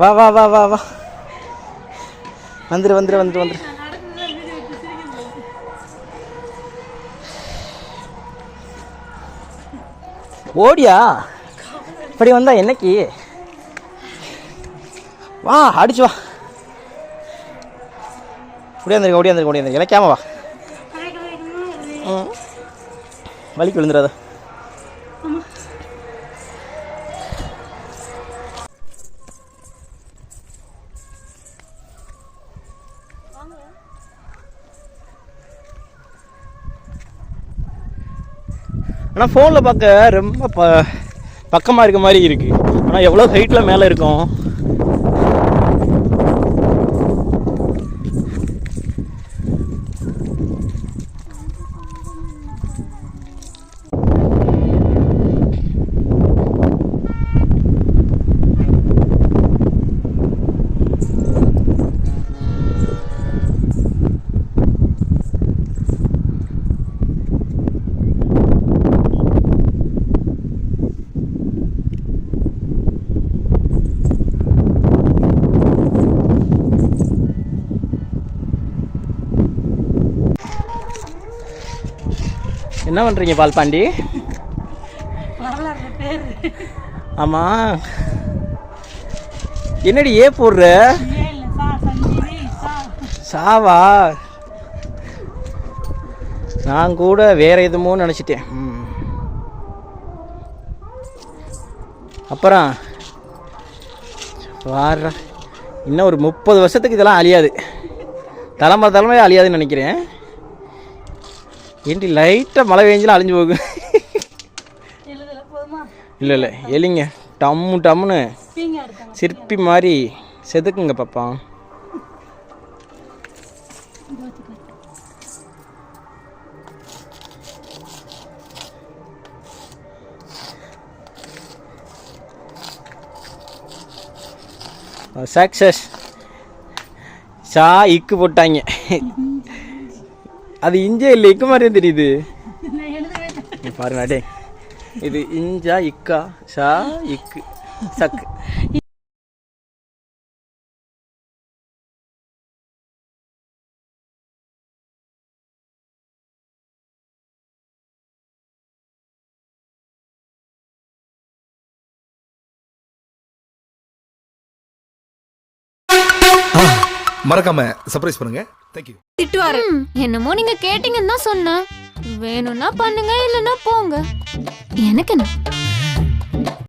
வா வா வா வா வா. வந்துரு வந்துரு வந்துரு வந்துரு. ஓடியா? இப்படி வந்தா என்னைக்கு? வா அடிச்சு வா. ஓடியாந்துருக்க ஓடியாந்துருக்க ஓடியாந்துருக்க இலைக்காம வா. வலிக்கு விழுந்துடாத. ஆனால் ஃபோனில் பார்க்க ரொம்ப ப பக்கமாக இருக்க மாதிரி இருக்குது ஆனால் எவ்வளோ ஹைட்டில் மேலே இருக்கும்? என்ன பண்ணுறீங்க பால்பாண்டி? ஆமாம் என்னடி ஏ போடுற? சாவா? நான் கூட வேற எதுமோ நினச்சிட்டேன். அப்புறம் வார இன்னும் ஒரு முப்பது வருஷத்துக்கு இதெல்லாம் அழியாது. தலைமுறை தலைமுறை அழியாதுன்னு நினைக்கிறேன். ஏண்டி லைட்டாக மழை பெஞ்சிலும் அழிஞ்சு போகும் இல்லை இல்லை எலிங்க டம்மு டம்முன்னு சிற்பி மாதிரி செதுக்குங்க பாப்பா. சக்சஸ் சா இக்கு போட்டாங்க. அது இஞ்சே இல்லை இக்கு மாதிரியே தெரியுது. பாருங்க டே இது இஞ்சா இக்கா ஷா இக்கு சக். மறக்காம சர்ப்ரைஸ் பண்ணுங்க. தேங்க்யூ திட்டுவாரு. என்னமோ நீங்க கேட்டீங்கன்னு தான் சொன்னேன். வேணும்னா பண்ணுங்க இல்லைன்னா போங்க. எனக்கு என்ன?